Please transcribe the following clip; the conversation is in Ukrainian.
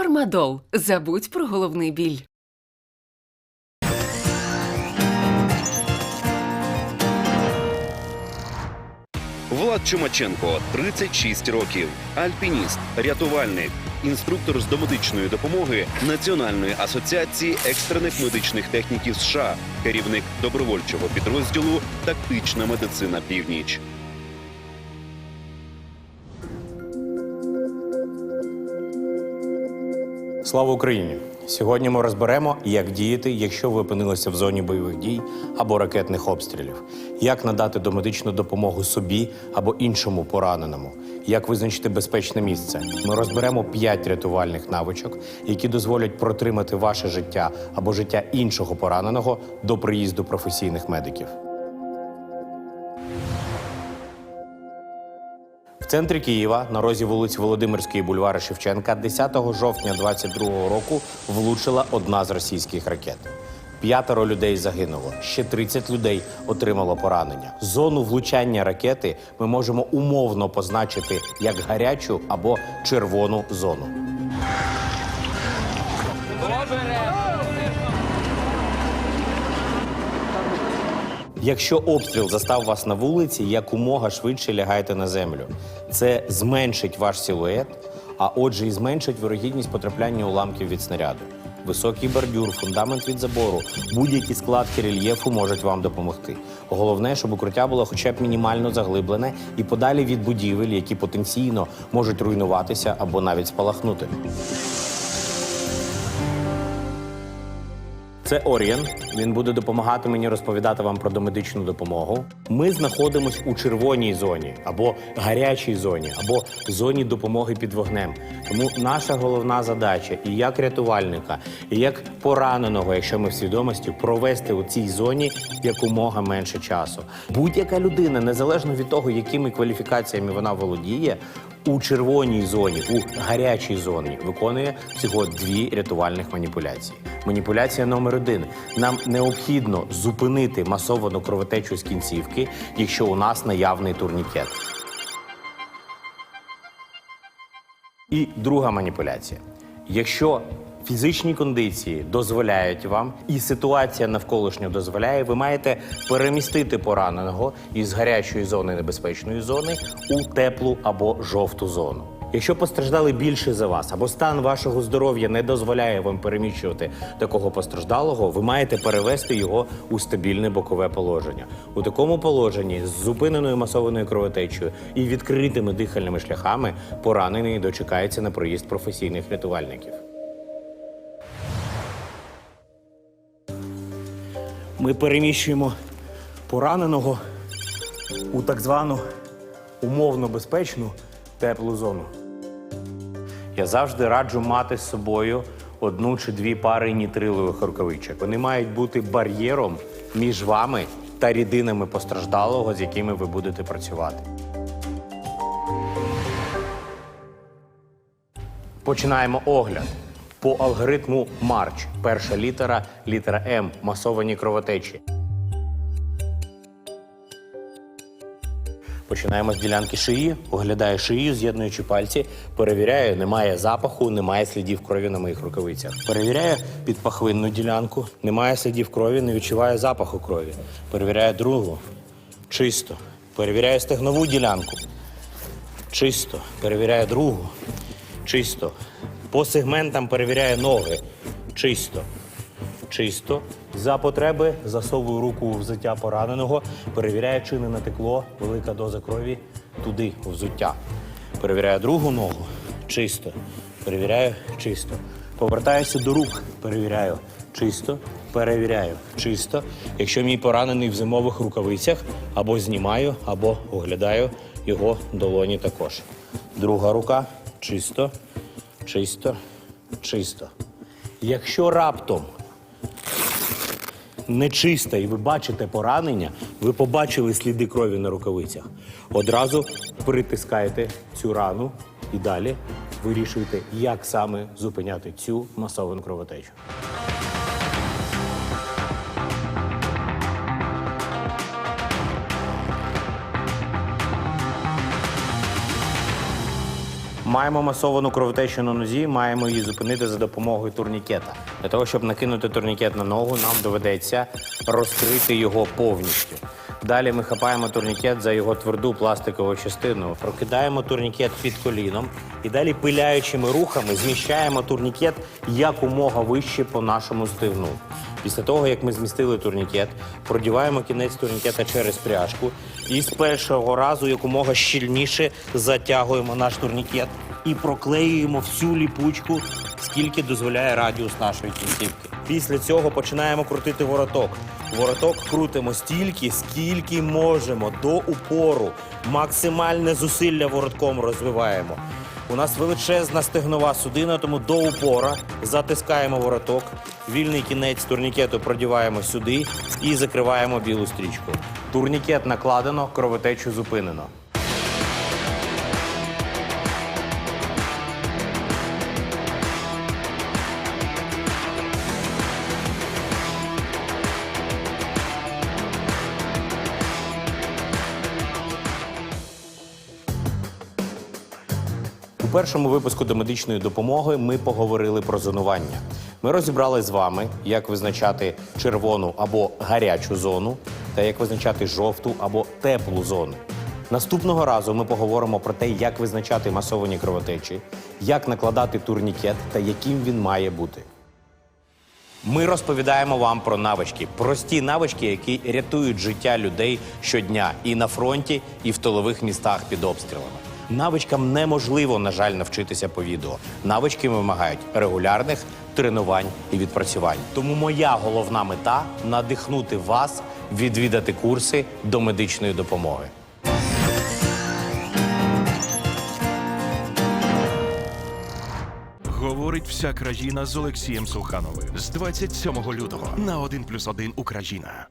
Фармадол. Забудь про головний біль. Влад Чумаченко, 36 років, альпініст, рятувальник, інструктор з домедичної допомоги Національної асоціації екстрених медичних техніків США, керівник добровольчого підрозділу Тактична медицина Північ. Слава Україні! Сьогодні ми розберемо, як діяти, якщо ви опинилися в зоні бойових дій або ракетних обстрілів, як надати домедичну допомогу собі або іншому пораненому, як визначити безпечне місце. Ми розберемо п'ять рятувальних навичок, які дозволять протримати ваше життя або життя іншого пораненого до приїзду професійних медиків. Центрі Києва на розі вулиць Володимирської бульвара Шевченка 10 жовтня 22-го року влучила одна з російських ракет. П'ятеро людей загинуло, ще 30 людей отримало поранення. Зону влучання ракети ми можемо умовно позначити як гарячу або червону зону. Якщо обстріл застав вас на вулиці, якомога швидше лягайте на землю. Це зменшить ваш силует, а отже, і зменшить вирогідність потрапляння уламків від снаряду. Високий бордюр, фундамент від забору, будь-які складки рельєфу можуть вам допомогти. Головне, щоб укриття було хоча б мінімально заглиблене і подалі від будівель, які потенційно можуть руйнуватися або навіть спалахнути. Це Орієн. Він буде допомагати мені розповідати вам про домедичну допомогу. Ми знаходимось у червоній зоні або гарячій зоні, або зоні допомоги під вогнем. Тому наша головна задача і як рятувальника, і як пораненого, якщо ми в свідомості, провести у цій зоні якомога менше часу. Будь-яка людина, незалежно від того, якими кваліфікаціями вона володіє, у червоній зоні, у гарячій зоні виконує всього дві рятувальних маніпуляції. Маніпуляція номер один: нам необхідно зупинити масовану кровотечу з кінцівки, якщо у нас наявний турнікет. І друга маніпуляція. Якщо фізичні кондиції дозволяють вам, і ситуація навколишня дозволяє, ви маєте перемістити пораненого із гарячої зони небезпечної зони у теплу або жовту зону. Якщо постраждали більше за вас, або стан вашого здоров'я не дозволяє вам переміщувати такого постраждалого, ви маєте перевести його у стабільне бокове положення. У такому положенні з зупиненою масованою кровотечею і відкритими дихальними шляхами поранений дочекається на проїзд професійних рятувальників. Ми переміщуємо пораненого у так звану умовно безпечну теплу зону. Я завжди раджу мати з собою одну чи дві пари нітрилових рукавичок. Вони мають бути бар'єром між вами та рідинами постраждалого, з якими ви будете працювати. Починаємо огляд. По алгоритму Марч. Перша літера, літера М, масовані кровотечі. Починаємо з ділянки шиї, оглядаю шию, з'єднуючи пальці, перевіряю, немає запаху, немає слідів крові на моїх рукавицях. Перевіряю підпахвинну ділянку, немає слідів крові, не відчуваю запаху крові. Перевіряю другу, чисто. Перевіряю стегнову ділянку. Чисто. Перевіряю другу. Чисто. По сегментам перевіряю ноги. Чисто. Чисто. За потреби засовую руку у взуття пораненого, перевіряю, чи не натекло велика доза крові туди, у взуття. Перевіряю другу ногу. Чисто. Перевіряю чисто. Повертаюся до рук. Перевіряю чисто. Перевіряю чисто. Якщо мій поранений в зимових рукавицях, або знімаю, або оглядаю його долоні також. Друга рука чисто, чисто, чисто. Якщо раптом нечиста і ви бачите поранення, ви побачили сліди крові на рукавицях. Одразу притискаєте цю рану і далі вирішуєте, як саме зупиняти цю масовану кровотечу. Маємо масовану кровотечу на нозі, маємо її зупинити за допомогою турнікета. Для того, щоб накинути турнікет на ногу, нам доведеться розкрити його повністю. Далі ми хапаємо турнікет за його тверду пластикову частину, прокидаємо турнікет під коліном і далі пиляючими рухами зміщаємо турнікет якомога вище по нашому стигну. Після того, як ми змістили турнікет, продіваємо кінець турнікета через пряжку і з першого разу якомога щільніше затягуємо наш турнікет і проклеюємо всю ліпучку, скільки дозволяє радіус нашої кінцівки. Після цього починаємо крутити вороток. Вороток крутимо стільки, скільки можемо, до упору. Максимальне зусилля воротком розвиваємо. У нас величезна стегнова судина, тому до упора затискаємо вороток, вільний кінець турнікету продіваємо сюди і закриваємо білу стрічку. Турнікет накладено, кровотечу зупинено. Першому випуску до медичної допомоги ми поговорили про зонування. Ми розібрали з вами, як визначати червону або гарячу зону, та як визначати жовту або теплу зону. Наступного разу ми поговоримо про те, як визначати масовані кровотечі, як накладати турнікет та яким він має бути. Ми розповідаємо вам про навички, прості навички, які рятують життя людей щодня і на фронті, і в тилових містах під обстрілами. Навичкам неможливо, на жаль, навчитися по відео. Навички вимагають регулярних тренувань і відпрацювань. Тому моя головна мета надихнути вас відвідати курси до медичної допомоги. Говорить вся країна з Олексієм Сухановим з 27 лютого на 1+,1 Україна.